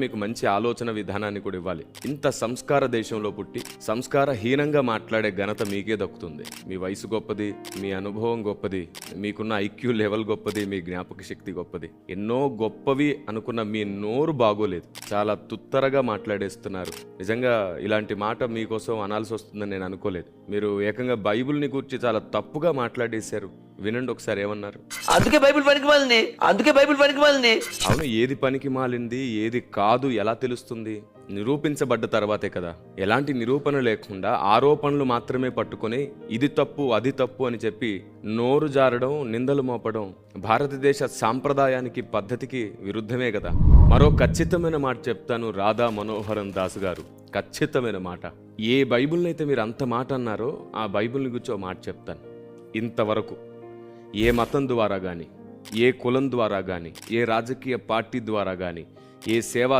మీకు మంచి ఆలోచన విధానాన్ని కూడా ఇవ్వాలి. ఇంత సంస్కార దేశంలో పుట్టి సంస్కార హీనంగా మాట్లాడే ఘనత మీకే దక్కుతుంది. మీ వయసు గొప్పది మీ అనుభవం గొప్పది మీకున్న ఐక్యూ లెవెల్ గొప్పది మీ జ్ఞాపక శక్తి గొప్పది. ఎన్నో గొప్పవి అనుకున్న మీ నోరు బాగోలేదు. చాలా తుత్తరగా మాట్లాడేస్తున్నారు. నిజంగా ఇలాంటి మాట మీకోసం అనాల్సి వస్తుందని నేను అనుకోలేదు. మీరు ఏకంగా బైబిల్ని గురించి చాలా తప్పుగా మాట్లాడేశారు. వినండి ఒకసారి ఏమన్నారు? అందుకే బైబిల్ పనికి మాలింది అందుకే బైబిల్ పనికి మాలింది అవును ఏది పనికి మాలింది ఏది కాదు ఎలా తెలుస్తుంది? నిరూపించబడ్డ తర్వాతే కదా. ఎలాంటి నిరూపణ లేకుండా ఆరోపణలు మాత్రమే పట్టుకొని ఇది తప్పు అది తప్పు అని చెప్పి నోరు జారడం నిందలు మోపడం భారతదేశ సాంప్రదాయానికి పద్ధతికి విరుద్ధమే కదా. మరో ఖచ్చితమైన మాట చెప్తాను రాధా మనోహరన్ దాస్ గారు. ఖచ్చితమైన మాట. ఏ బైబిల్ని అయితే మీరు అంత మాట అన్నారో ఆ బైబిల్ని గురించి మాట చెప్తాను. ఇంతవరకు. ఏ మతం ద్వారా కానీ ఏ కులం ద్వారా కానీ ఏ రాజకీయ పార్టీ ద్వారా కానీ ఏ సేవా